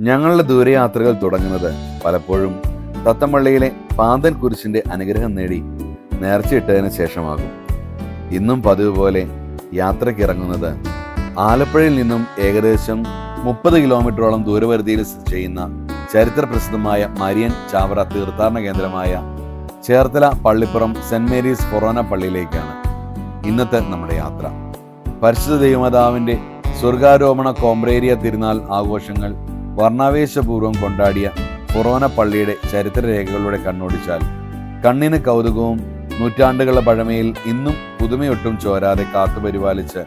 ഞങ്ങളുടെ ദൂരയാത്രകൾ തുടങ്ങുന്നത് പലപ്പോഴും തത്തമ്പള്ളിയിലെ പാന്തൻ കുരിശിന്റെ അനുഗ്രഹം നേടി നേർച്ചയിട്ടതിന് ശേഷമാകും. ഇന്നും പതിവ് പോലെ യാത്രക്കിറങ്ങുന്നത് ആലപ്പുഴയിൽ നിന്നും ഏകദേശം മുപ്പത് കിലോമീറ്ററോളം ദൂരപരിധിയിൽ സ്ഥിതി ചെയ്യുന്ന ചരിത്ര പ്രസിദ്ധമായ മരിയൻ ചാവറ തീർത്ഥാടന കേന്ദ്രമായ Cherthala Pallippuram saint Mary's forane പള്ളിയിലേക്കാണ് ഇന്നത്തെ നമ്മുടെ യാത്ര. പരിശുദ്ധ ദൈവമാതാവിന്റെ സ്വർഗാരോപണ കോമ്പ്രേരിയ തിരുനാൾ ആഘോഷങ്ങൾ വർണാവേശപൂർവം കൊണ്ടാടിയ ഫൊറോന പള്ളിയുടെ ചരിത്രരേഖകളിലൂടെ കണ്ണോടിച്ചാൽ കണ്ണിന് കൗതുകവും നൂറ്റാണ്ടുകളുടെ പഴമയിൽ ഇന്നും പുതുമയൊട്ടും ചോരാതെ കാത്തുപരിപാലിച്ച്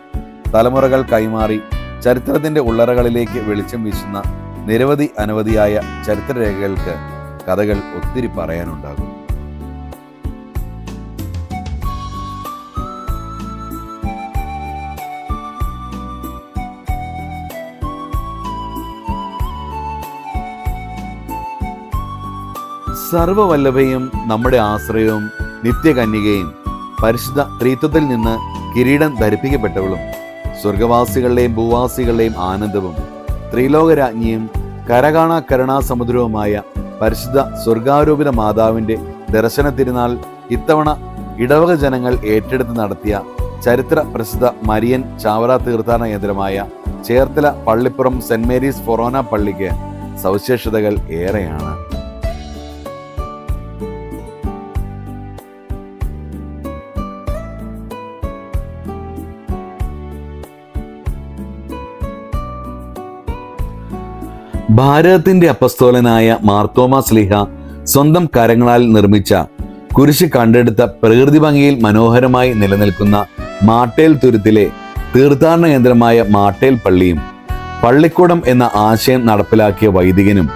തലമുറകൾ കൈമാറി ചരിത്രത്തിന്റെ ഉള്ളറകളിലേക്ക് വെളിച്ചം വീശുന്ന നിരവധി അനവധിയായ ചരിത്രരേഖകൾക്ക് കഥകൾ ഒത്തിരി പറയാനുണ്ടാകും. സർവവല്ലഭയും നമ്മുടെ ആശ്രയവും നിത്യകന്യകയും പരിശുദ്ധ ത്രീത്വത്തിൽ നിന്ന് കിരീടം ധരിപ്പിക്കപ്പെട്ടവളും സ്വർഗവാസികളുടെയും ഭൂവാസികളുടെയും ആനന്ദവും ത്രിലോകരാജ്ഞിയും കരകാണ കരുണാസമുദ്രവുമായ പരിശുദ്ധ സ്വർഗാരോപിത മാതാവിന്റെ ദർശന തിരുനാൾ ഇത്തവണ ഇടവക ജനങ്ങൾ ഏറ്റെടുത്ത് നടത്തിയ ചരിത്ര പ്രസിദ്ധ മരിയൻ ചാവറ തീർത്ഥാടന കേന്ദ്രമായ Cherthala Pallippuram saint Mary's forane പള്ളിക്ക് സവിശേഷതകൾ ഏറെയാണ്. ഭാരതത്തിന്റെ അപ്പസ്തോലനായ മാർത്തോമ സ്ലിഹ സ്വന്തം കരങ്ങളാൽ നിർമ്മിച്ച കുരിശ് കണ്ടെടുത്ത പ്രകൃതി ഭംഗിയിൽ മനോഹരമായി നിലനിൽക്കുന്ന മാട്ടേൽ തുരുത്തിലെ തീർത്ഥാടന കേന്ദ്രമായ മാട്ടേൽ പള്ളിയും പള്ളിക്കൂടം എന്ന ആശയം നടപ്പിലാക്കിയ വൈദികനും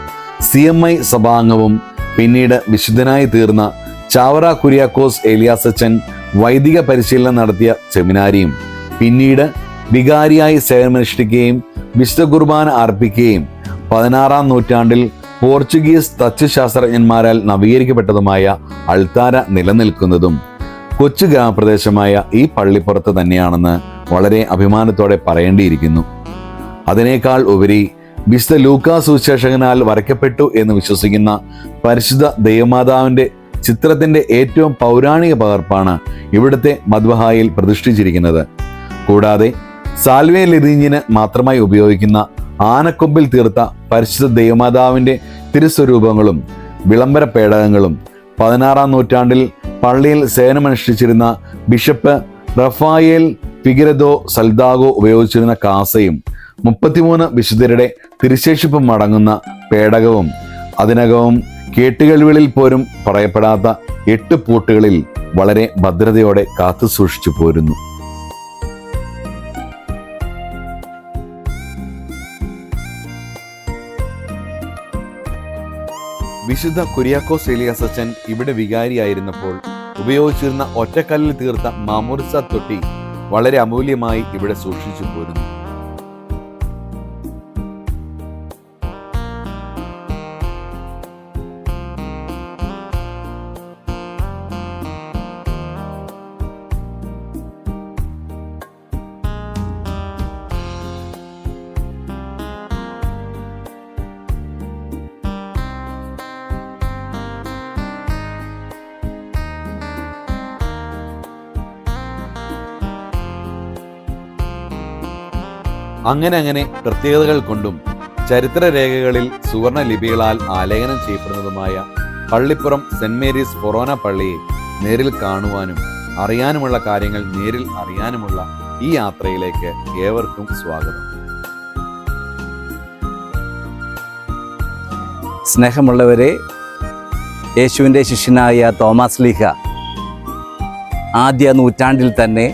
സി എം ഐ സഭാംഗവും പിന്നീട് വിശുദ്ധനായി തീർന്ന ചാവറ കുര്യാക്കോസ് ഏലിയാസച്ചൻ വൈദിക പരിശീലനം നടത്തിയ സെമിനാരിയും പിന്നീട് വികാരിയായി സേവനമനുഷ്ഠിക്കുകയും വിശുദ്ധ കുർബാന അർപ്പിക്കുകയും പതിനാറാം നൂറ്റാണ്ടിൽ പോർച്ചുഗീസ് തച്ചുശാസ്ത്രജ്ഞന്മാരാൽ നവീകരിക്കപ്പെട്ടതുമായ അൾത്താര നിലനിൽക്കുന്നതും കൊച്ചു ഗ്രാമപ്രദേശമായ ഈ പള്ളിപ്പുറത്ത് തന്നെയാണെന്ന് വളരെ അഭിമാനത്തോടെ പറയേണ്ടിയിരിക്കുന്നു. അതിനേക്കാൾ ഉപരി വിശുദ്ധ ലൂക്കാ സുശേഷകനാൽ വരയ്ക്കപ്പെട്ടു എന്ന് വിശ്വസിക്കുന്ന പരിശുദ്ധ ദൈവമാതാവിന്റെ ചിത്രത്തിന്റെ ഏറ്റവും പൗരാണിക പകർപ്പാണ് ഇവിടുത്തെ മദ്വഹായിൽ പ്രതിഷ്ഠിച്ചിരിക്കുന്നത്. കൂടാതെ സാൽവേ ലിറിഞ്ഞിന് മാത്രമായി ഉപയോഗിക്കുന്ന ആനക്കൊമ്പിൽ തീർത്ത പരിശുദ്ധ ദൈവമാതാവിന്റെ തിരുസ്വരൂപങ്ങളും വിളംബര പേടകങ്ങളും പതിനാറാം നൂറ്റാണ്ടിൽ പള്ളിയിൽ സേനമനുഷ്ഠിച്ചിരുന്ന ബിഷപ്പ് റഫായേൽ ഫിഗരദോ സൽദാഗോ ഉപയോഗിച്ചിരുന്ന കാസയും മുപ്പത്തിമൂന്ന് വിശുദ്ധരുടെ തിരുശേഷിപ്പും അടങ്ങുന്ന പേടകവും അതിനകവും കേട്ടുകേൾവികളിൽ പോലും പറയപ്പെടാത്ത എട്ട് പൂട്ടുകളിൽ വളരെ ഭദ്രതയോടെ കാത്തു സൂക്ഷിച്ചു പോരുന്നു. വിശുദ്ധ കുര്യാക്കോസ് ഏലിയാസച്ചൻ ഇവിടെ വികാരിയായിരുന്നപ്പോൾ ഉപയോഗിച്ചിരുന്ന ഒറ്റക്കല്ലിൽ തീർത്ത മാമുർസ തൊട്ടി വളരെ അമൂല്യമായി ഇവിടെ സൂക്ഷിച്ചു പോരുന്നു. അങ്ങനെ അങ്ങനെ പ്രത്യേകതകൾ കൊണ്ടും ചരിത്രരേഖകളിൽ സുവർണ ലിപികളാൽ ആലേഖനം ചെയ്യപ്പെടുന്നതുമായ പള്ളിപ്പുറം സെന്റ് മേരീസ് ഫൊറോന പള്ളിയെ നേരിൽ കാണുവാനും അറിയാനുമുള്ള കാര്യങ്ങൾ നേരിൽ അറിയാനുമുള്ള ഈ യാത്രയിലേക്ക് ഏവർക്കും സ്വാഗതം. സ്നേഹമുള്ളവരെ യേശുവിന്റെ ശിഷ്യനായ തോമസ് ലീഹ ആദ്യ നൂറ്റാണ്ടിൽ തന്നെ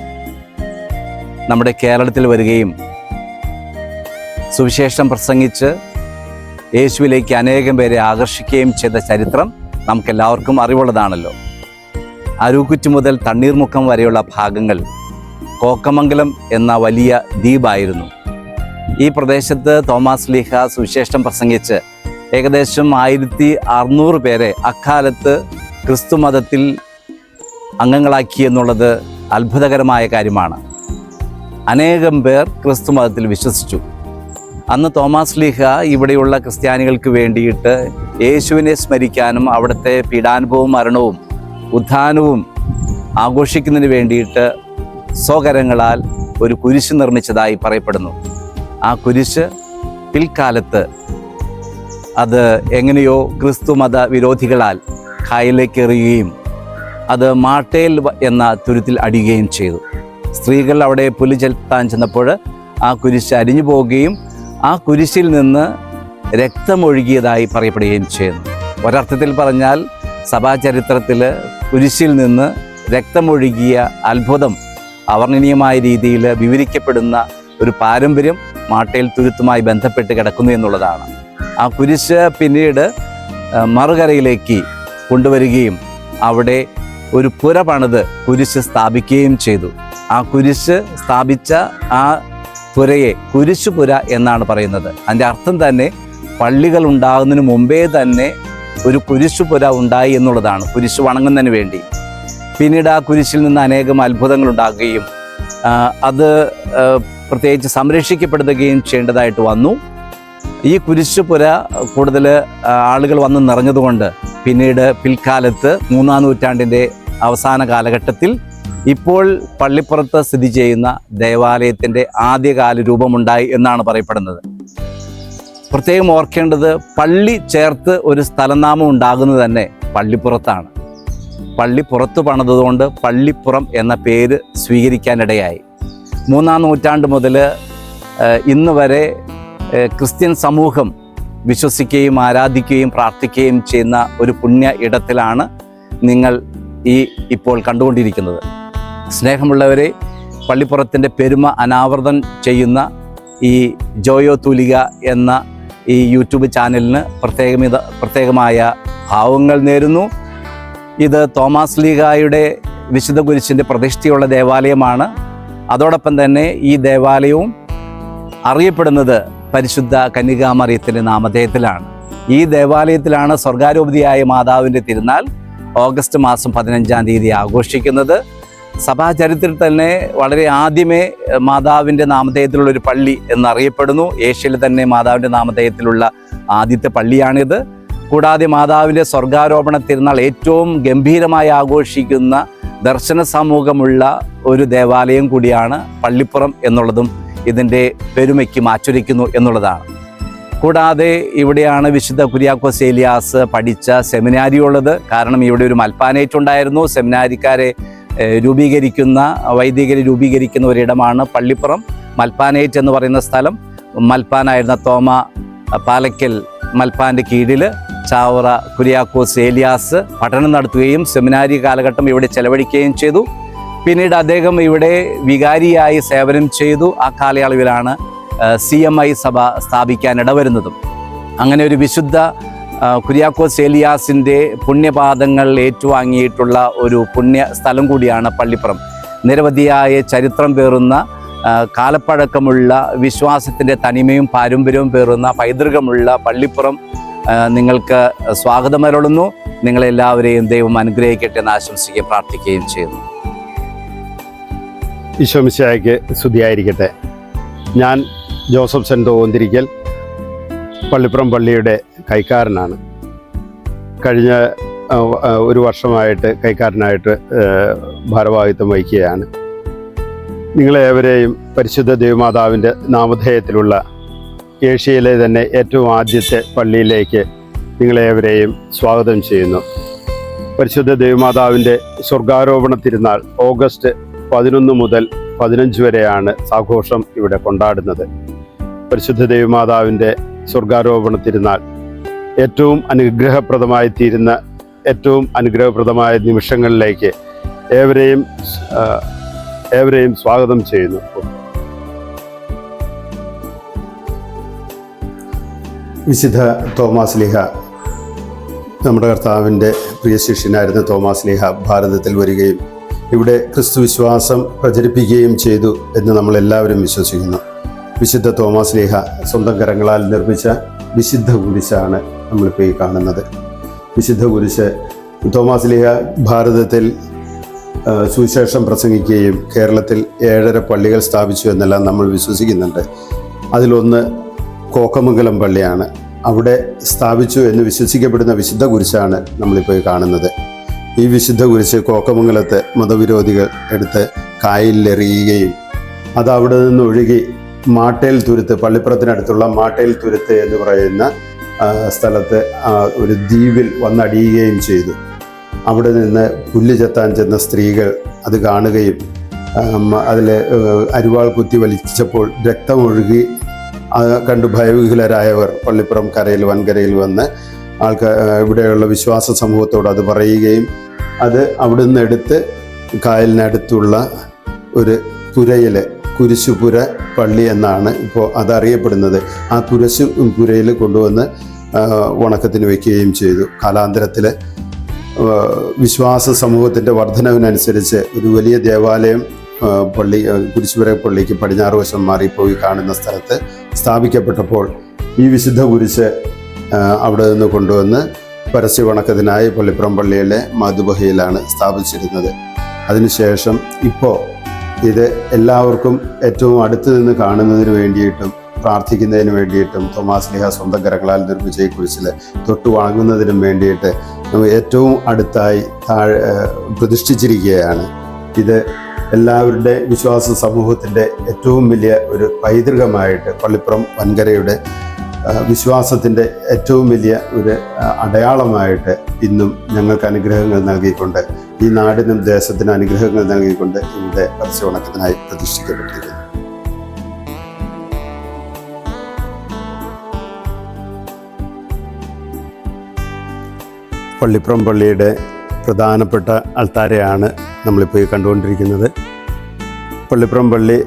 നമ്മുടെ കേരളത്തിൽ വരികയും സുവിശേഷം പ്രസംഗിച്ച് യേശുവിലേക്ക് അനേകം പേരെ ആകർഷിക്കുകയും ചെയ്ത ചരിത്രം നമുക്കെല്ലാവർക്കും അറിവുള്ളതാണല്ലോ. അരൂക്കുറ്റി മുതൽ തണ്ണീർമുഖം വരെയുള്ള ഭാഗങ്ങൾ കോക്കമംഗലം എന്ന വലിയ ദ്വീപായിരുന്നു. ഈ പ്രദേശത്ത് തോമസ് ലീഹ സുവിശേഷം പ്രസംഗിച്ച് ഏകദേശം ആയിരത്തി അറുന്നൂറ് പേരെ അക്കാലത്ത് ക്രിസ്തു മതത്തിൽ അംഗങ്ങളാക്കി എന്നുള്ളത് അത്ഭുതകരമായ കാര്യമാണ്. അനേകം പേർ ക്രിസ്തു മതത്തിൽ വിശ്വസിച്ചു. അന്ന് തോമാസ് ലീഹ ഇവിടെയുള്ള ക്രിസ്ത്യാനികൾക്ക് വേണ്ടിയിട്ട് യേശുവിനെ സ്മരിക്കാനും അവിടുത്തെ പീഡാനുഭവവും മരണവും ഉദ്ധാനവും ആഘോഷിക്കുന്നതിന് വേണ്ടിയിട്ട് സ്വകരങ്ങളാൽ ഒരു കുരിശ് നിർമ്മിച്ചതായി പറയപ്പെടുന്നു. ആ കുരിശ് പിൽക്കാലത്ത് അത് എങ്ങനെയോ ക്രിസ്തു മത വിരോധികളാൽ കായലിലേക്ക് എറിയുകയും അത് മാട്ടേൽ എന്ന തുരുത്തിൽ അടിയുകയും ചെയ്തു. സ്ത്രീകൾ അവിടെ പുലി ചെലുത്താൻ ചെന്നപ്പോൾ ആ കുരിശ് അരിഞ്ഞു പോവുകയും ആ കുരിശിൽ നിന്ന് രക്തമൊഴുകിയതായി പറയപ്പെടുകയും ചെയ്യുന്നു. ഒരർത്ഥത്തിൽ പറഞ്ഞാൽ സഭാചരിത്രത്തിൽ കുരിശിൽ നിന്ന് രക്തമൊഴുകിയ അത്ഭുതം അവർണനീയമായ രീതിയിൽ വിവരിക്കപ്പെടുന്ന ഒരു പാരമ്പര്യം മാട്ടയിൽ തുരുത്തുമായി ബന്ധപ്പെട്ട് കിടക്കുന്നു എന്നുള്ളതാണ്. ആ കുരിശ് പിന്നീട് മറുകരയിലേക്ക് കൊണ്ടുവരികയും അവിടെ ഒരു പുര പണിത് കുരിശ് സ്ഥാപിക്കുകയും ചെയ്തു. ആ കുരിശ് സ്ഥാപിച്ച ആ പുരയെ കുരിശുപുര എന്നാണ് പറയുന്നത്. അതിന്റെ അർത്ഥം തന്നെ പള്ളികൾ ഉണ്ടാകുന്നതിന് മുമ്പേ തന്നെ ഒരു കുരിശുപുര ഉണ്ടായി എന്നുള്ളതാണ്. കുരിശു വണങ്ങുന്നതിന് വേണ്ടി. പിന്നീട് ആ കുരിശിൽ നിന്ന് അനേകം അത്ഭുതങ്ങൾ ഉണ്ടാകുകയും അത് പ്രത്യേകിച്ച് സംരക്ഷിക്കപ്പെടുകയും ചെയ്യേണ്ടതായിട്ട് വന്നു. ഈ കുരിശുപുര കൂടുതൽ ആളുകൾ വന്ന് നിറഞ്ഞതുകൊണ്ട് പിന്നീട് പിൽക്കാലത്ത് മൂന്നാം നൂറ്റാണ്ടിന്റെ അവസാന കാലഘട്ടത്തിൽ ഇപ്പോൾ പള്ളിപ്പുറത്ത് സ്ഥിതി ചെയ്യുന്ന ദേവാലയത്തിന്റെ ആദ്യകാല രൂപമുണ്ടായി എന്നാണ് പറയപ്പെടുന്നത്. പ്രത്യേകം ഓർക്കേണ്ടത് പള്ളി ചേർത്ത് ഒരു സ്ഥലനാമം ഉണ്ടാകുന്നത് തന്നെ പള്ളിപ്പുറത്താണ്. പള്ളി പുറത്ത് പണിതുകൊണ്ട് പള്ളിപ്പുറം എന്ന പേര് സ്വീകരിക്കാനിടയായി. മൂന്നാം നൂറ്റാണ്ട് മുതൽ ഇന്ന് വരെ ക്രിസ്ത്യൻ സമൂഹം വിശ്വസിക്കുകയും ആരാധിക്കുകയും പ്രാർത്ഥിക്കുകയും ചെയ്യുന്ന ഒരു പുണ്യ ഇടത്തിലാണ് നിങ്ങൾ ഈ ഇപ്പോൾ കണ്ടുകൊണ്ടിരിക്കുന്നത്. സ്നേഹമുള്ളവരെ പള്ളിപ്പുറത്തിന്റെ പെരുമ അനാവൃതം ചെയ്യുന്ന ഈ ജോയോ തൂലിക എന്ന ഈ യൂട്യൂബ് ചാനലിന് പ്രത്യേകമിത പ്രത്യേകമായ ഭാവങ്ങൾ നേരുന്നു. ഇത് തോമാസ് ലീഗായുടെ വിശുദ്ധ കുരിശിന്റെ പ്രതിഷ്ഠയുള്ള ദേവാലയമാണ്. അതോടൊപ്പം തന്നെ ഈ ദേവാലയവും അറിയപ്പെടുന്നത് പരിശുദ്ധ കന്യകാമറിയത്തിന്റെ നാമധേയത്തിലാണ്. ഈ ദേവാലയത്തിലാണ് സ്വർഗാരോപതിയായ മാതാവിന്റെ തിരുനാൾ ഓഗസ്റ്റ് മാസം പതിനഞ്ചാം തീയതി ആഘോഷിക്കുന്നത്. സഭാചരിത്രത്തിൽ തന്നെ വളരെ ആദ്യമേ മാതാവിന്റെ നാമധേയത്തിലുള്ള ഒരു പള്ളി എന്നറിയപ്പെടുന്നു. ഏഷ്യയിൽ തന്നെ മാതാവിന്റെ നാമധേയത്തിലുള്ള ആദ്യത്തെ പള്ളിയാണിത്. കൂടാതെ മാതാവിന്റെ സ്വർഗാരോപണ തിരുനാൾ ഏറ്റവും ഗംഭീരമായി ആഘോഷിക്കുന്ന ദർശന സമൂഹമുള്ള ഒരു ദേവാലയം കൂടിയാണ് പള്ളിപ്പുറം എന്നുള്ളതും ഇതിന്റെ പെരുമയ്ക്ക് മാറ്റുരയ്ക്കുന്നു എന്നുള്ളതാണ്. കൂടാതെ ഇവിടെയാണ് വിശുദ്ധ കുര്യാക്കോസ് ഏലിയാസ് പഠിച്ച സെമിനാരി ഉള്ളത് കാരണം ഇവിടെ ഒരു മൽപ്പാനേറ്റ് ഉണ്ടായിരുന്നു സെമിനാരിക്കാരെ രൂപീകരിക്കുന്ന വൈദികർ രൂപീകരിക്കുന്ന ഒരിടമാണ് പള്ളിപ്പുറം. മൽപ്പാനേറ്റ് എന്ന് പറയുന്ന സ്ഥലം. മൽപ്പാനായിരുന്ന തോമ പാലക്കൽ മൽപ്പാന്റെ കീഴിൽ ചാവറ കുര്യാക്കോസ് ഏലിയാസ് പഠനം നടത്തുകയും സെമിനാരി കാലഘട്ടം ഇവിടെ ചെലവഴിക്കുകയും ചെയ്തു. പിന്നീട് അദ്ദേഹം ഇവിടെ വികാരിയായി സേവനം ചെയ്തു. ആ കാലയളവിലാണ് സി എം ഐ സഭ സ്ഥാപിക്കാൻ ഇടവരുന്നതും. അങ്ങനെ ഒരു വിശുദ്ധ കുര്യാക്കോസ് ഏലിയാസിന്റെ പുണ്യപാദങ്ങൾ ഏറ്റുവാങ്ങിയിട്ടുള്ള ഒരു പുണ്യ സ്ഥലം കൂടിയാണ് പള്ളിപ്പുറം. നിരവധിയായ ചരിത്രം പേറുന്ന കാലപ്പഴക്കമുള്ള വിശ്വാസത്തിന്റെ തനിമയും പാരമ്പര്യവും പേറുന്ന പൈതൃകമുള്ള പള്ളിപ്പുറം നിങ്ങൾക്ക് സ്വാഗതമരുളുന്നു നിങ്ങളെല്ലാവരെയും ദൈവം അനുഗ്രഹിക്കട്ടെ എന്ന് ആശംസിക്കുകയും പ്രാർത്ഥിക്കുകയും ചെയ്യുന്നു. ഈശോമിശായ്ക്ക് സ്തുതിയായിരിക്കട്ടെ. ഞാൻ ജോസഫ് സെൻ തോന്തിരിക്കൽ പള്ളിപ്പുറം പള്ളിയുടെ കൈക്കാരനാണ്. കഴിഞ്ഞ ഒരു വർഷമായിട്ട് കൈക്കാരനായിട്ട് ഭാരവാഹിത്വം വഹിക്കുകയാണ്. നിങ്ങളേവരെയും പരിശുദ്ധ ദേവമാതാവിന്റെ നാമധേയത്തിലുള്ള ഏഷ്യയിലെ തന്നെ ഏറ്റവും ആദ്യത്തെ പള്ളിയിലേക്ക് നിങ്ങളേവരെയും സ്വാഗതം ചെയ്യുന്നു. പരിശുദ്ധ ദേവമാതാവിന്റെ സ്വർഗാരോപണ തിരുനാൾ ഓഗസ്റ്റ് പതിനൊന്ന് മുതൽ പതിനഞ്ച് വരെയാണ് ആഘോഷം ഇവിടെ കൊണ്ടാടുന്നത്. പരിശുദ്ധ ദേവമാതാവിന്റെ സ്വർഗാരോപണ തിരുനാൾ ഏറ്റവും അനുഗ്രഹപ്രദമായി തീരുന്ന ഏറ്റവും അനുഗ്രഹപ്രദമായ നിമിഷങ്ങളിലേക്ക് ഏവരെയും ഏവരെയും സ്വാഗതം ചെയ്യുന്നു. വിശുദ്ധ തോമാസ് ലിഹ നമ്മുടെ കർത്താവിന്റെ പ്രിയ ശിഷ്യനായിരുന്ന തോമാസ് ലിഹ ഭാരതത്തിൽ വരികയും ഇവിടെ ക്രിസ്തു വിശ്വാസം പ്രചരിപ്പിക്കുകയും ചെയ്തു എന്ന് നമ്മളെല്ലാവരും വിശ്വസിക്കുന്നു. വിശുദ്ധ തോമാസ് ലീഹ സ്വന്തം കരങ്ങളാൽ നിർമ്മിച്ച വിശുദ്ധ കുരിശാണ് നമ്മളിപ്പോൾ ഈ കാണുന്നത്. വിശുദ്ധ കുരിശ് തോമാസ് ലിഹ ഭാരതത്തിൽ സുവിശേഷം പ്രസംഗിക്കുകയും കേരളത്തിൽ ഏഴര പള്ളികൾ സ്ഥാപിച്ചു എന്നെല്ലാം നമ്മൾ വിശ്വസിക്കുന്നുണ്ട്. അതിലൊന്ന് കോക്കമംഗലം പള്ളിയാണ്. അവിടെ സ്ഥാപിച്ചു എന്ന് വിശ്വസിക്കപ്പെടുന്ന വിശുദ്ധ കുരിശാണ് നമ്മളിപ്പോൾ കാണുന്നത്. ഈ വിശുദ്ധ കുരിശ് കോക്കമംഗലത്തെ മതവിരോധികൾ എടുത്ത് കായലിലെറിയുകയും അത് അവിടെ നിന്ന് ഒഴുകി മാട്ടേൽ തുരുത്ത് പള്ളിപ്പുറത്തിനടുത്തുള്ള മാട്ടേൽ തുരുത്ത് എന്ന് പറയുന്ന സ്ഥലത്ത് ഒരു ദ്വീപിൽ വന്നടിയുകയും ചെയ്തു. അവിടെ നിന്ന് പുല്ല് ചെത്താൻ ചെന്ന സ്ത്രീകൾ അത് കാണുകയും അതിൽ അരിവാൾ കുത്തി വലിച്ചപ്പോൾ രക്തമൊഴുകി കണ്ട് ഭയവിഹുലരായവർ പള്ളിപ്പുറം കരയിൽ വൻകരയിൽ വന്ന് ആൾക്കാർ ഇവിടെയുള്ള വിശ്വാസ സമൂഹത്തോട് അത് പറയുകയും അത് അവിടുന്ന് എടുത്ത് കായലിനടുത്തുള്ള ഒരു പുരയിൽ കുരിശുപുര പള്ളി എന്നാണ് ഇപ്പോൾ അതറിയപ്പെടുന്നത്. ആ കുരിശു പുരയിൽ കൊണ്ടുവന്ന് ഉണക്കത്തിന് വയ്ക്കുകയും ചെയ്തു. കാലാന്തരത്തിൽ വിശ്വാസ സമൂഹത്തിന്റെ വർധനവിനനുസരിച്ച് ഒരു വലിയ ദേവാലയം പള്ളി കുരിശുപുര പള്ളിക്ക് പടിഞ്ഞാറ് വശം മാറിപ്പോയി കാണുന്ന സ്ഥലത്ത് സ്ഥാപിക്കപ്പെട്ടപ്പോൾ ഈ വിശുദ്ധ കുരിശ് അവിടെ നിന്ന് കൊണ്ടുവന്ന് പരസ്യ വണക്കത്തിനായി പള്ളിപ്പുറം പള്ളിയിലെ മധുബഹയിലാണ് സ്ഥാപിച്ചിരുന്നത്. അതിനുശേഷം ഇപ്പോൾ ഇത് എല്ലാവർക്കും ഏറ്റവും അടുത്ത് നിന്ന് കാണുന്നതിന് വേണ്ടിയിട്ടും പ്രാർത്ഥിക്കുന്നതിന് വേണ്ടിയിട്ടും തോമാസ് ലിഹ സ്വന്തം കരങ്ങളാൽ നിർമ്മിച്ച ഈ കുരിശിൽ തൊട്ട് വണങ്ങുന്നതിനും വേണ്ടിയിട്ട് നമ്മൾ ഏറ്റവും അടുത്തായി താഴെ പ്രതിഷ്ഠിച്ചിരിക്കുകയാണ്. ഇത് എല്ലാവരുടെ വിശ്വാസ സമൂഹത്തിന്റെ ഏറ്റവും വലിയ ഒരു പൈതൃകമായിട്ട് പള്ളിപ്പുറം വൻകരയുടെ വിശ്വാസത്തിന്റെ ഏറ്റവും വലിയ ഒരു അടയാളമായിട്ട് ഇന്നും ഞങ്ങൾക്ക് അനുഗ്രഹങ്ങൾ നൽകിക്കൊണ്ട് ഈ നാടിനും ദേശത്തിനും അനുഗ്രഹങ്ങൾ നൽകിക്കൊണ്ട് ഇവിടെ വർഷവണക്കത്തിനായി പ്രതിഷ്ഠിക്കപ്പെട്ടിരിക്കുന്നു പള്ളിപ്പുറം പള്ളിയുടെ പ്രധാനപ്പെട്ട അൾത്താരയാണ് നമ്മളിപ്പോൾ കണ്ടുകൊണ്ടിരിക്കുന്നത്. പള്ളിപ്പുറം പള്ളി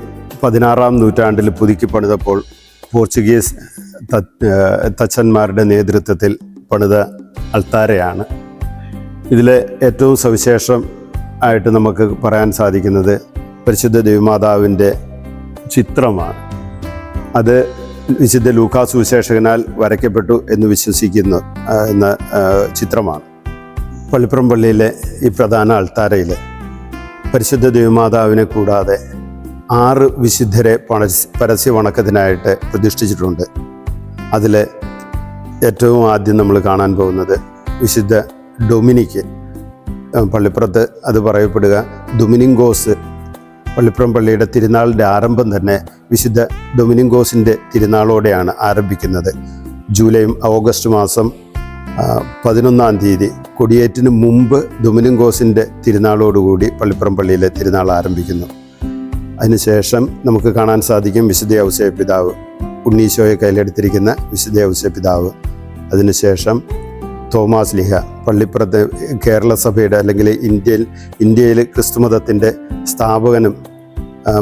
പതിനാറാം നൂറ്റാണ്ടിൽ പുതുക്കി പണിതപ്പോൾ പോർച്ചുഗീസ് തച്ചന്മാരുടെ നേതൃത്വത്തിൽ പണിത അൾത്താരയാണ്. ഇതിലെ ഏറ്റവും സവിശേഷം ആയിട്ട് നമുക്ക് പറയാൻ സാധിക്കുന്നത് പരിശുദ്ധ ദേവിമാതാവിന്റെ ചിത്രമാണ്. അത് വിശുദ്ധ ലൂക്കാ സുവിശേഷകനാൽ വരയ്ക്കപ്പെട്ടു എന്ന് വിശ്വസിക്കുന്നു എന്ന ചിത്രമാണ്. പള്ളിപ്പുറം പള്ളിയിലെ ഈ പ്രധാന അൾത്താരയിൽ പരിശുദ്ധ ദേവിമാതാവിനെ കൂടാതെ ആറ് വിശുദ്ധരെ പരസ്യ വണക്കത്തിനായിട്ട് പ്രതിഷ്ഠിച്ചിട്ടുണ്ട്. അതിൽ ഏറ്റവും ആദ്യം നമ്മൾ കാണാൻ പോകുന്നത് വിശുദ്ധ ഡൊമിനിക്ക് പള്ളിപ്പുറത്ത് അത് പറയപ്പെടുക. ഡൊമിനിങ്കോസ് പള്ളിപ്പുറം പള്ളിയുടെ തിരുനാളിന്റെ ആരംഭം തന്നെ വിശുദ്ധ ഡൊമിനിങ്കോസിന്റെ തിരുനാളോടെയാണ് ആരംഭിക്കുന്നത്. ജൂലൈ ഓഗസ്റ്റ് മാസം പതിനൊന്നാം തീയതി കൊടിയേറ്റിന് മുമ്പ് ഡൊമിനിങ്കോസിന്റെ തിരുനാളോടുകൂടി പള്ളിപ്പുറം പള്ളിയിലെ തിരുനാൾ ആരംഭിക്കുന്നു. അതിനുശേഷം നമുക്ക് കാണാൻ സാധിക്കും വിശുദ്ധ ഔസേ പിതാവ് ഉണ്ണീശോയെ കയ്യിലെടുത്തിരിക്കുന്ന വിശുദ്ധ ഔസേ പിതാവ് അതിനുശേഷം തോമാസ് ലിഹ പള്ളിപ്പുറത്ത് കേരള സഭയുടെ അല്ലെങ്കിൽ ഇന്ത്യയിൽ ഇന്ത്യയിൽ ക്രിസ്തുമതത്തിന്റെ സ്ഥാപകനും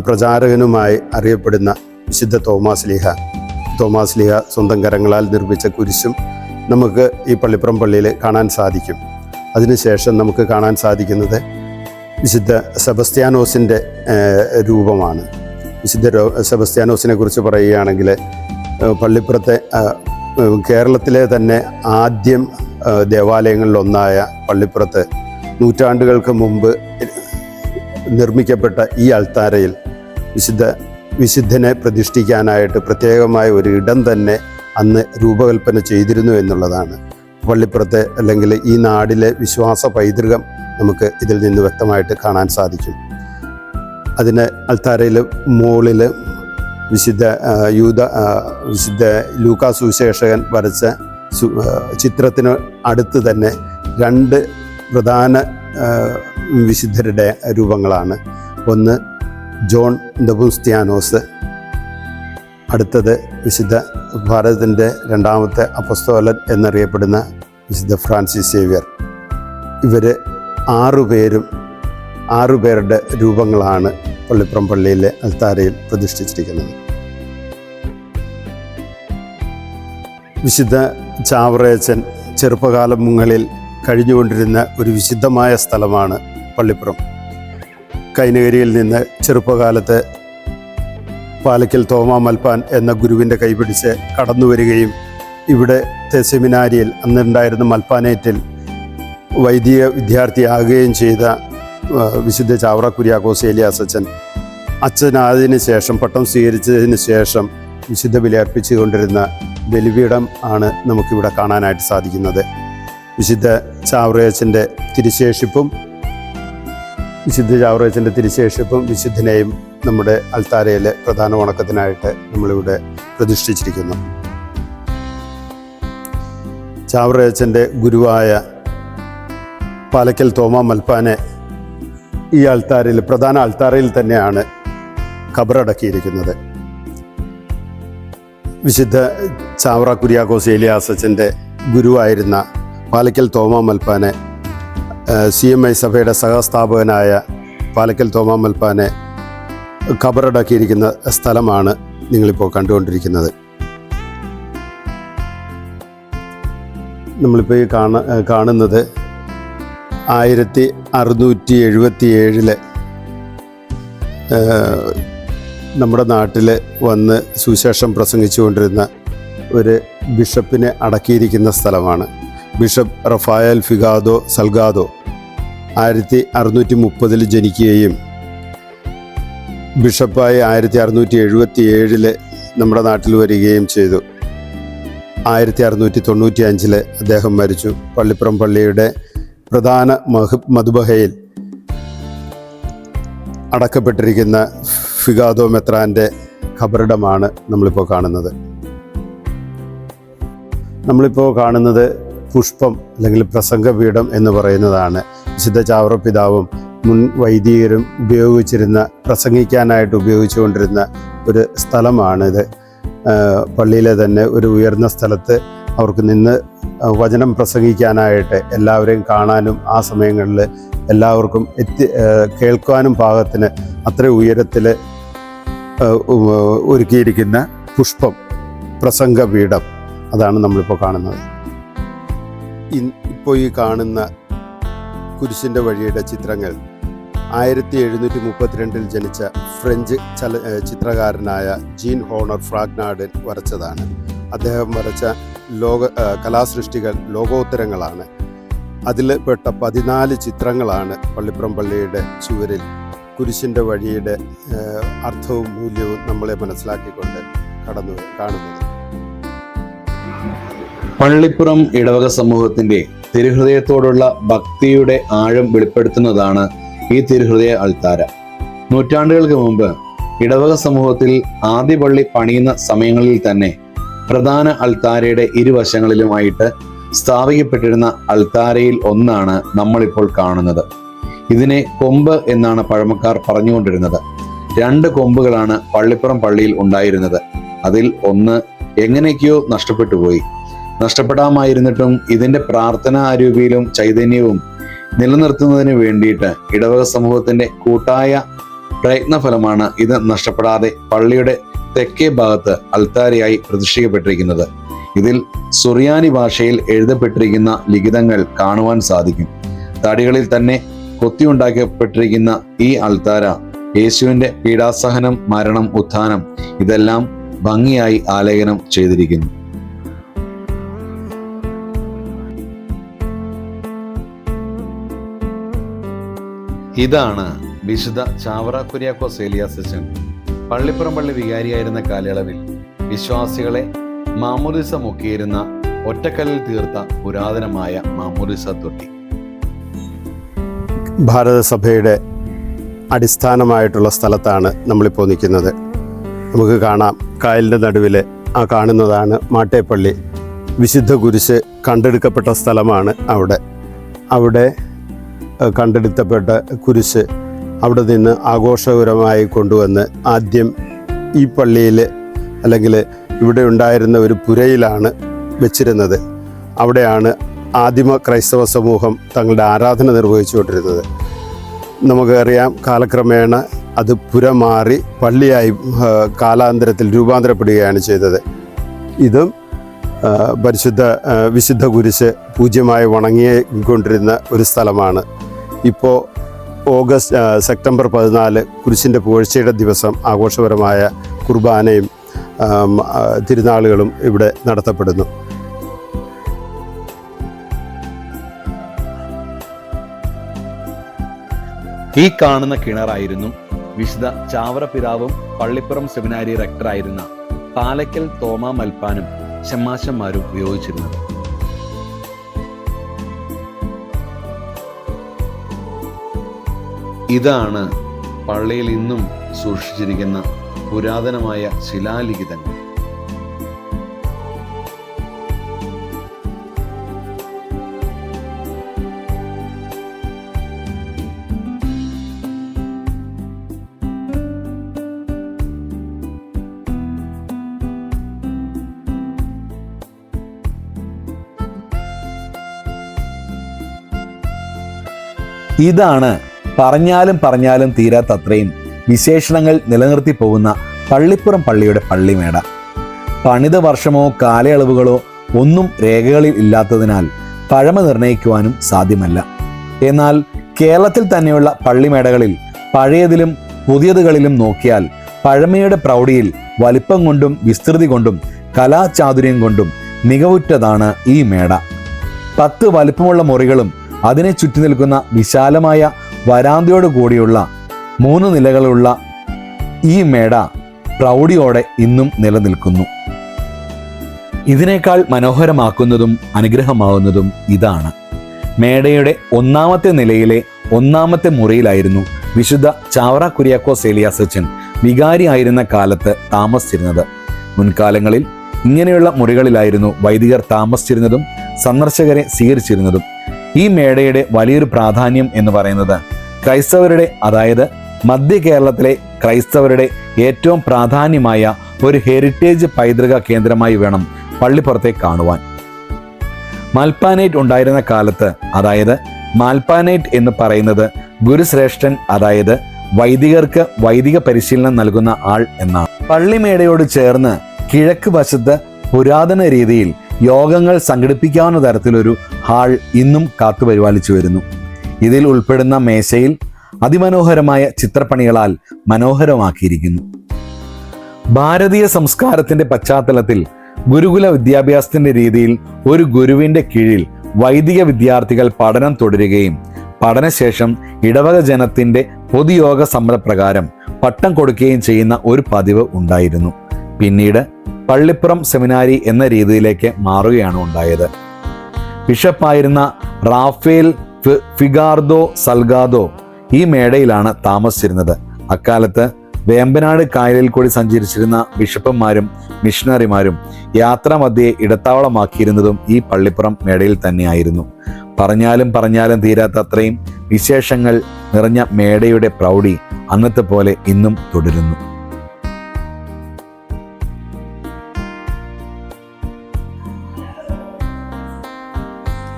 പ്രചാരകനുമായി അറിയപ്പെടുന്ന വിശുദ്ധ തോമാസ് ലിഹ. തോമാസ് ലിഹ സ്വന്തം കരങ്ങളാൽ നിർമ്മിച്ച കുരിശും നമുക്ക് ഈ പള്ളിപ്പുറം പള്ളിയിൽ കാണാൻ സാധിക്കും. അതിനുശേഷം നമുക്ക് കാണാൻ സാധിക്കുന്നത് വിശുദ്ധ സെബസ്ത്യാനോസിന്റെ രൂപമാണ്. വിശുദ്ധ സെബസ്ത്യാനോസിനെ കുറിച്ച് പറയുകയാണെങ്കിൽ പള്ളിപ്പുറത്തെ കേരളത്തിലെ തന്നെ ആദ്യം ദേവാലയങ്ങളിലൊന്നായ പള്ളിപ്പുറത്ത് നൂറ്റാണ്ടുകൾക്ക് മുമ്പ് നിർമ്മിക്കപ്പെട്ട ഈ അൾത്താരയിൽ വിശുദ്ധ വിശുദ്ധനെ പ്രതിഷ്ഠിക്കാനായിട്ട് പ്രത്യേകമായ ഒരു ഇടം തന്നെ അന്ന് രൂപകൽപ്പന ചെയ്തിരുന്നു എന്നുള്ളതാണ്. പള്ളിപ്പുറത്തെ അല്ലെങ്കിൽ ഈ നാടിലെ വിശ്വാസ പൈതൃകം നമുക്ക് ഇതിൽ നിന്ന് വ്യക്തമായിട്ട് കാണാൻ സാധിക്കും. അതിന് അൾത്താരയിൽ മുകളിൽ വിശുദ്ധ യൂത വിശുദ്ധ ലൂക്കാ സുവിശേഷകൻ വരച്ച ചിത്രത്തിന് അടുത്ത് തന്നെ രണ്ട് പ്രധാന വിശുദ്ധരുടെ രൂപങ്ങളാണ്. ഒന്ന് ജോൺ ദബുസ്ത്യാനോസ് അടുത്തത് വിശുദ്ധ ഭാരതത്തിന്റെ രണ്ടാമത്തെ അപസ്തോലൻ എന്നറിയപ്പെടുന്ന വിശുദ്ധ ഫ്രാൻസിസ് സേവ്യർ. ഇവർ ആറുപേരും ആറുപേരുടെ രൂപങ്ങളാണ് പള്ളിപ്പുറം പള്ളിയിലെ അൽത്താരയിൽ പ്രതിഷ്ഠിച്ചിരിക്കുന്നത്. വിശുദ്ധ ചാവറയച്ചൻ ചെറുപ്പകാലം മുങ്ങളിൽ കഴിഞ്ഞുകൊണ്ടിരുന്ന ഒരു വിശുദ്ധമായ സ്ഥലമാണ് പള്ളിപ്പുറം. കൈനകരിയിൽ നിന്ന് ചെറുപ്പകാലത്ത് പാലക്കൽ തോമാ മൽപ്പാൻ എന്ന ഗുരുവിന്റെ കൈപിടിച്ച് കടന്നു വരികയും ഇവിടുത്തെ സെമിനാരിയിൽ അന്നുണ്ടായിരുന്ന മൽപ്പാനേറ്റിൽ വൈദിക വിദ്യാർത്ഥിയാകുകയും ചെയ്ത വിശുദ്ധ ചാവറ കുര്യാക്കോസ് ഏലിയാസച്ചൻ അച്ഛനായതിനു ശേഷം പട്ടം സ്വീകരിച്ചതിന് ശേഷം വിശുദ്ധ ബലിയർപ്പിച്ചുകൊണ്ടിരുന്ന ബലിപീഠം ആണ് നമുക്കിവിടെ കാണാനായിട്ട് സാധിക്കുന്നത്. വിശുദ്ധ ചാവറയച്ചന്റെ തിരിശേഷിപ്പും വിശുദ്ധ ചാവറയച്ചന്റെ തിരിശേഷിപ്പും വിശുദ്ധനെയും നമ്മുടെ അൽത്താരയിലെ പ്രധാന വണക്കത്തിനായിട്ട് നമ്മളിവിടെ പ്രതിഷ്ഠിച്ചിരിക്കുന്നു. ചാവറയച്ചന്റെ ഗുരുവായ പാലക്കൽ തോമ മൽപ്പാനെ ഈ അൾത്താരയിൽ പ്രധാന അൾത്താരയിൽ തന്നെയാണ് ഖബറടക്കിയിരിക്കുന്നത്. വിശുദ്ധ ചാവറ കുര്യാക്കോസ് ഏലിയാസച്ചന്റെ ഗുരുവായിരുന്ന പാലക്കൽ തോമ മൽപ്പാനെ സി എം ഐ സഭയുടെ സഹസ്ഥാപകനായ പാലക്കൽ തോമ മൽപ്പാനെ കബറടക്കിയിരിക്കുന്ന സ്ഥലമാണ് നിങ്ങളിപ്പോൾ കണ്ടുകൊണ്ടിരിക്കുന്നത്. നമ്മളിപ്പോൾ ഈ കാണ കാണുന്നത് ആയിരത്തി അറുന്നൂറ്റി എഴുപത്തി ഏഴിൽ നമ്മുടെ നാട്ടിൽ വന്ന് സുശേഷം പ്രസംഗിച്ചുകൊണ്ടിരുന്ന ഒരു ബിഷപ്പിനെ അടക്കിയിരിക്കുന്ന സ്ഥലമാണ്. ബിഷപ്പ് റഫായൽ ഫിഗാദോ സൽഗാദോ ആയിരത്തി അറുന്നൂറ്റി മുപ്പതിൽ ജനിക്കുകയും ബിഷപ്പായി ആയിരത്തി അറുന്നൂറ്റി എഴുപത്തി ഏഴിൽ നമ്മുടെ നാട്ടിൽ വരികയും ചെയ്തു. ആയിരത്തി അറുന്നൂറ്റി തൊണ്ണൂറ്റി അഞ്ചിൽ അദ്ദേഹം മരിച്ചു. പള്ളിപ്പുറം പള്ളിയുടെ പ്രധാന മഹ് മധുബഹയിൽ അടക്കപ്പെട്ടിരിക്കുന്ന ഫിഗാദോ മെത്രാന്റെ ഖബറിടമാണ് നമ്മളിപ്പോൾ കാണുന്നത്. നമ്മളിപ്പോൾ കാണുന്നത് പുഷ്പം അല്ലെങ്കിൽ പ്രസംഗപീഠം എന്ന് പറയുന്നതാണ്. വിശുദ്ധ ചാവറ പിതാവും മുൻ വൈദികരും ഉപയോഗിച്ചിരുന്ന പ്രസംഗിക്കാനായിട്ട് ഉപയോഗിച്ചുകൊണ്ടിരുന്ന ഒരു സ്ഥലമാണിത്. പള്ളിയിലെ തന്നെ ഒരു ഉയർന്ന സ്ഥലത്ത് അവർക്ക് നിന്ന് വചനം പ്രസംഗിക്കാനായിട്ട് എല്ലാവരെയും കാണാനും ആ സമയങ്ങളിൽ എല്ലാവർക്കും എത്തി കേൾക്കുവാനും പാകത്തിന് അത്ര ഉയരത്തിൽ ഒരുക്കിയിരിക്കുന്ന പുഷ്പം പ്രസംഗപീഠം അതാണ് നമ്മളിപ്പോൾ കാണുന്നത്. ഇപ്പോൾ ഈ കാണുന്ന കുരിശിന്റെ വഴിയുടെ ചിത്രങ്ങൾ ആയിരത്തി എഴുന്നൂറ്റി മുപ്പത്തിരണ്ടിൽ ജനിച്ച ഫ്രഞ്ച് ചല ചിത്രകാരനായ ജീൻ ഹോണർ ഫ്രാഗ്നാഡൻ വരച്ചതാണ്. അദ്ദേഹം വരച്ച ലോക കലാസൃഷ്ടികൾ ലോകോത്തരങ്ങളാണ്. അതിൽ പെട്ട പതിനാല് ചിത്രങ്ങളാണ് പള്ളിപ്പുറം പള്ളിയുടെ ചുവരിൽ കുരിശിന്റെ വഴിയുടെ അർത്ഥവും മൂല്യവും നമ്മളെ മനസ്സിലാക്കിക്കൊണ്ട് കടന്നു കാണുന്നത്. പള്ളിപ്പുറം ഇടവക സമൂഹത്തിന്റെ തിരുഹൃദയത്തോടുള്ള ഭക്തിയുടെ ആഴം വെളിപ്പെടുത്തുന്നതാണ് ഈ തിരുഹൃദയ അൾത്താര. നൂറ്റാണ്ടുകൾക്ക് മുമ്പ് ഇടവക സമൂഹത്തിൽ ആദ്യ പള്ളി പണിയുന്ന സമയങ്ങളിൽ തന്നെ പ്രധാന അൾത്താരയുടെ ഇരുവശങ്ങളിലുമായിട്ട് സ്ഥാപിക്കപ്പെട്ടിരുന്ന അൾത്താരയിൽ ഒന്നാണ് നമ്മളിപ്പോൾ കാണുന്നത്. ഇതിനെ കൊമ്പ് എന്നാണ് പഴമക്കാർ പറഞ്ഞുകൊണ്ടിരുന്നത്. രണ്ട് കൊമ്പുകളാണ് പള്ളിപ്പുറം പള്ളിയിൽ ഉണ്ടായിരുന്നത്. അതിൽ ഒന്ന് എങ്ങനെയൊക്കെയോ നഷ്ടപ്പെട്ടു പോയി. നഷ്ടപ്പെടാമായിരുന്നിട്ടും ഇതിന്റെ പ്രാർത്ഥനാ രൂപിയിലും ചൈതന്യവും നിലനിർത്തുന്നതിന് വേണ്ടിയിട്ട് ഇടവക സമൂഹത്തിന്റെ കൂട്ടായ പ്രയത്നഫലമാണ് ഇത് നഷ്ടപ്പെടാതെ പള്ളിയുടെ തെക്കേ ഭാഗത്ത് അൽത്താരയായി പ്രതിഷ്ഠിക്കപ്പെട്ടിരിക്കുന്നത്. ഇതിൽ സുറിയാനി ഭാഷയിൽ എഴുതപ്പെട്ടിരിക്കുന്ന ലിഖിതങ്ങൾ കാണുവാൻ സാധിക്കും. തടികളിൽ തന്നെ കൊത്തിയുണ്ടാക്കപ്പെട്ടിരിക്കുന്ന ഈ അൾത്താര യേശുവിന്റെ പീഡാസഹനം മരണം ഉത്ഥാനം ഇതെല്ലാം ഭംഗിയായി ആലേഖനം ചെയ്തിരിക്കുന്നു. ഇതാണ് വിശുദ്ധ ചാവറ കുര്യാക്കോസ് ഏലിയാസച്ചൻ പള്ളിപ്പുറം പള്ളി വികാരിയായിരുന്ന കാലയളവിൽ വിശ്വാസികളെ മാമോദിസ മുക്കിയിരുന്ന ഒറ്റക്കല്ലിൽ തീർത്ത പുരാതനമായ മാമോദിസ തൊട്ടി. ഭാരതസഭയുടെ അടിസ്ഥാനമായിട്ടുള്ള സ്ഥലത്താണ് നമ്മളിപ്പോൾ നിൽക്കുന്നത്. നമുക്ക് കാണാം കായലിന്റെ നടുവിൽ ആ കാണുന്നതാണ് മാട്ടേപ്പള്ളി. വിശുദ്ധ കുരിശ് കണ്ടെടുക്കപ്പെട്ട സ്ഥലമാണ് അവിടെ. അവിടെ കണ്ടെടുത്തപ്പെട്ട കുരിശ് അവിടെ നിന്ന് ആഘോഷപരമായി കൊണ്ടുവന്ന് ആദ്യം ഈ പള്ളിയിൽ അല്ലെങ്കിൽ ഇവിടെ ഉണ്ടായിരുന്ന ഒരു പുരയിലാണ് വെച്ചിരുന്നത്. അവിടെയാണ് ആദിമ ക്രൈസ്തവ സമൂഹം തങ്ങളുടെ ആരാധന നിർവഹിച്ചുകൊണ്ടിരുന്നത്. നമുക്കറിയാം കാലക്രമേണ അത് പുരമാറി പള്ളിയായി കാലാന്തരത്തിൽ രൂപാന്തരപ്പെടുകയാണ് ചെയ്തത്. ഇതും പരിശുദ്ധ വിശുദ്ധ കുരിശ് പൂജ്യമായി വണങ്ങിക്കൊണ്ടിരുന്ന ഒരു സ്ഥലമാണ്. ഇപ്പോൾ ഓഗസ്റ്റ് സെപ്റ്റംബർ പതിനാല് കുരിശിന്റെ പുകഴ്ചയുടെ ദിവസം ആഘോഷപരമായ കുർബാനയും തിരുനാളുകളും ഇവിടെ നടത്തപ്പെടുന്നു. ഈ കാണുന്ന കിണറായിരുന്നു വിശുദ്ധ ചാവറ പിതാവും പള്ളിപ്പുറം സെമിനാരി റെക്ടറായിരുന്ന പാലക്കൽ തോമ മൽപ്പാനും ശമാശന്മാരും ഉപയോഗിച്ചിരുന്നത്. ഇതാണ് പള്ളിയിൽ ഇന്നും സൂക്ഷിച്ചിരിക്കുന്ന പുരാതനമായ ശിലാലിഖിതങ്ങൾ. ഇതാണ് പറഞ്ഞാലും പറഞ്ഞാലും തീരാത്തത്രയും വിശേഷണങ്ങൾ നിലനിർത്തി പോകുന്ന പള്ളിപ്പുറം പള്ളിയുടെ പള്ളിമേട. പണിത വർഷമോ കാലയളവുകളോ ഒന്നും രേഖകളിൽ ഇല്ലാത്തതിനാൽ പഴമ നിർണയിക്കുവാനും സാധ്യമല്ല. എന്നാൽ കേരളത്തിൽ തന്നെയുള്ള പള്ളിമേടകളിൽ പഴയതിലും പുതിയതുകളിലും നോക്കിയാൽ പഴമയുടെ പ്രൗഢിയിൽ വലിപ്പം കൊണ്ടും വിസ്തൃതി കൊണ്ടും കലാചാതുര്യം കൊണ്ടും മികവുറ്റതാണ് ഈ മേട. പത്ത് വലിപ്പമുള്ള മുറികളും അതിനെ ചുറ്റി നിൽക്കുന്ന വിശാലമായ വരാന്തയോട് കൂടിയുള്ള മൂന്ന് നിലകളുള്ള ഈ മേട പ്രൗഢിയോടെ ഇന്നും നിലനിൽക്കുന്നു. ഇതിനേക്കാൾ മനോഹരമാക്കുന്നതും അനുഗ്രഹമാവുന്നതും ഇതാണ്. മേടയുടെ ഒന്നാമത്തെ നിലയിലെ ഒന്നാമത്തെ മുറിയിലായിരുന്നു വിശുദ്ധ ചാവറ കുര്യാക്കോസ് ഏലിയാസച്ചൻ വികാരിയായിരുന്ന കാലത്ത് താമസിച്ചിരുന്നത്. മുൻകാലങ്ങളിൽ ഇങ്ങനെയുള്ള മുറികളിലായിരുന്നു വൈദികർ താമസിച്ചിരുന്നതും സന്ദർശകരെ സ്വീകരിച്ചിരുന്നതും. ഈ മേടയുടെ വലിയൊരു പ്രാധാന്യം എന്ന് പറയുന്നത് ക്രൈസ്തവരുടെ അതായത് മധ്യ കേരളത്തിലെ ക്രൈസ്തവരുടെ ഏറ്റവും പ്രാധാന്യമായ ഒരു ഹെറിറ്റേജ് പൈതൃക കേന്ദ്രമായി വേണം പള്ളിപ്പുറത്തെ കാണുവാൻ. മാൽപ്പാനേറ്റ് ഉണ്ടായിരുന്ന കാലത്ത് അതായത് മാൽപ്പാനേറ്റ് എന്ന് പറയുന്നത് ഗുരുശ്രേഷ്ഠൻ അതായത് വൈദികർക്ക് വൈദിക പരിശീലനം നൽകുന്ന ആൾ എന്നാണ്. പള്ളിമേടയോട് ചേർന്ന് കിഴക്ക് വശത്ത് പുരാതന രീതിയിൽ യോഗങ്ങൾ സംഘടിപ്പിക്കാവുന്ന തരത്തിലൊരു ഹാൾ ഇന്നും കാത്തുപരിപാലിച്ചു വരുന്നു. ഇതിൽ ഉൾപ്പെടുന്ന മേശയിൽ അതിമനോഹരമായ ചിത്രപ്പണികളാൽ മനോഹരമാക്കിയിരിക്കുന്നു. ഭാരതീയ സംസ്കാരത്തിന്റെ പശ്ചാത്തലത്തിൽ ഗുരുകുല വിദ്യാഭ്യാസത്തിന്റെ രീതിയിൽ ഒരു ഗുരുവിന്റെ കീഴിൽ വൈദിക വിദ്യാർത്ഥികൾ പഠനം തുടരുകയും പഠനശേഷം ഇടവക ജനത്തിന്റെ പൊതുയോഗ സമരപ്രകാരം പട്ടം കൊടുക്കുകയും ചെയ്യുന്ന ഒരു പതിവ് ഉണ്ടായിരുന്നു. പിന്നീട് പള്ളിപ്പുറം സെമിനാരി എന്ന രീതിയിലേക്ക് മാറുകയാണ് ഉണ്ടായത്. ബിഷപ്പായിരുന്ന റാഫേൽ ഫിഗാർദോ സൽഗാദോ ഈ മേടയിലാണ് താമസിച്ചിരുന്നത്. അക്കാലത്ത് വേമ്പനാട് കായലിൽ കൂടി സഞ്ചരിച്ചിരുന്ന ബിഷപ്പന്മാരും മിഷണറിമാരും യാത്രാമധ്യയെ ഇടത്താവളമാക്കിയിരുന്നതും ഈ പള്ളിപ്പുറം മേടയിൽ തന്നെയായിരുന്നു. പറഞ്ഞാലും പറഞ്ഞാലും തീരാത്ത അത്രയും വിശേഷങ്ങൾ നിറഞ്ഞ മേടയുടെ പ്രൗഢി അന്നത്തെ പോലെ ഇന്നും തുടരുന്നു.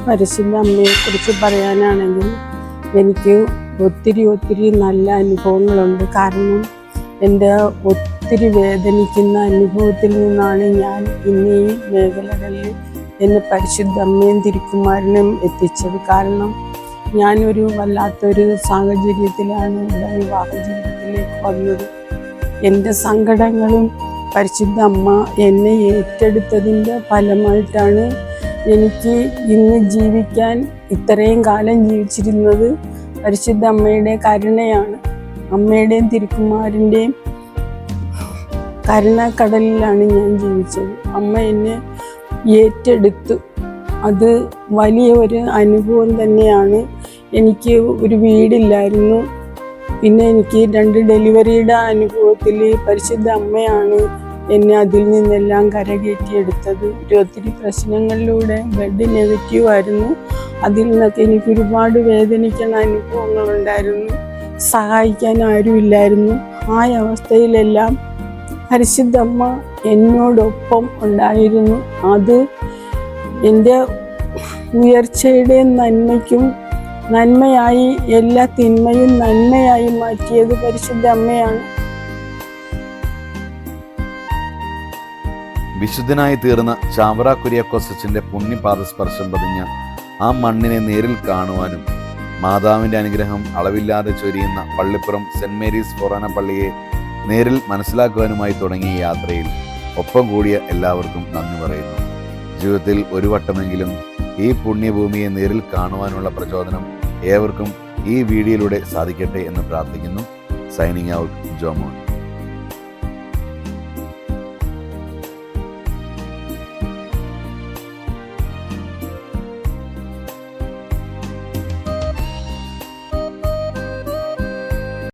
പരിശുദ്ധ അമ്മയെക്കുറിച്ച് പറയാനാണെങ്കിൽ എനിക്ക് ഒത്തിരി ഒത്തിരി നല്ല അനുഭവങ്ങളുണ്ട്. കാരണം എന്റെ ഒത്തിരി വേദനിക്കുന്ന അനുഭവത്തിൽ നിന്നാണ് ഞാൻ ഇന്ന് ഈ മേഖലകളിൽ എന്നെ പരിശുദ്ധ അമ്മയും തിരുക്കുമാരനും എത്തിച്ചത്. കാരണം ഞാനൊരു വല്ലാത്തൊരു സാഹചര്യത്തിലാണ് എന്റെ വിവാഹ ജീവിതത്തിലേക്ക് വന്നത്. എന്റെ സങ്കടങ്ങളും പരിശുദ്ധ അമ്മ എന്നെ ഏറ്റെടുത്തതിന്റെ ഫലമായിട്ടാണ് എനിക്ക് ഇന്ന് ജീവിക്കാൻ ഇത്രയും കാലം ജീവിച്ചിരുന്നത് പരിശുദ്ധ അമ്മയുടെ കരുണയാണ്. അമ്മയുടെയും തിരുക്കുമാരന്റെയും കരുണക്കടലിലാണ് ഞാൻ ജീവിച്ചത്. അമ്മ എന്നെ ഏറ്റെടുത്തു. അത് വലിയ ഒരു അനുഭവം തന്നെയാണ്. എനിക്ക് ഒരു വീടില്ലായിരുന്നു. പിന്നെ എനിക്ക് രണ്ട് ഡെലിവറിയുടെ അനുഭവത്തിൽ പരിശുദ്ധ അമ്മയാണ് എന്നെ അതിൽ നിന്നെല്ലാം കരകയറ്റിയെടുത്തത് ഒത്തിരി പ്രശ്നങ്ങളിലൂടെ ബ്ലഡ് നെഗറ്റീവ് ആയിരുന്നു. അതിൽ നിന്നൊക്കെ എനിക്ക് ഒരുപാട് വേദനിക്കുന്ന അനുഭവങ്ങളുണ്ടായിരുന്നു സഹായിക്കാൻ ആരുമില്ലായിരുന്നു ആ അവസ്ഥയിലെല്ലാം ഹരിശുദ്ധമ്മ എന്നോടൊപ്പം ഉണ്ടായിരുന്നു. അത് എന്റെ ഉയർച്ചയുടെ നന്മയ്ക്കും നന്മയായി എല്ലാ തിന്മയും നന്മയായി മാറ്റിയത് പരിശുദ്ധ അമ്മയാണ്. വിശുദ്ധനായി തീർന്ന ചാവറ കുര്യാക്കോസച്ചിന്റെ പുണ്യപാദസ്പർശം പതിഞ്ഞ ആ മണ്ണിനെ നേരിൽ കാണുവാനും മാതാവിന്റെ അനുഗ്രഹം അളവില്ലാതെ ചൊരിയുന്ന പള്ളിപ്പുറം സെന്റ് മേരീസ് ഫൊറാന പള്ളിയെ നേരിൽ മനസ്സിലാക്കുവാനുമായി തുടങ്ങിയ യാത്രയിൽ ഒപ്പം കൂടിയ എല്ലാവർക്കും നന്ദി പറയുന്നു. ജീവിതത്തിൽ ഒരു വട്ടമെങ്കിലും ഈ പുണ്യഭൂമിയെ നേരിൽ കാണുവാനുള്ള പ്രചോദനം ഏവർക്കും ഈ വീഡിയോയിലൂടെ സാധിക്കട്ടെ എന്ന് പ്രാർത്ഥിക്കുന്നു. Signing out Jomon.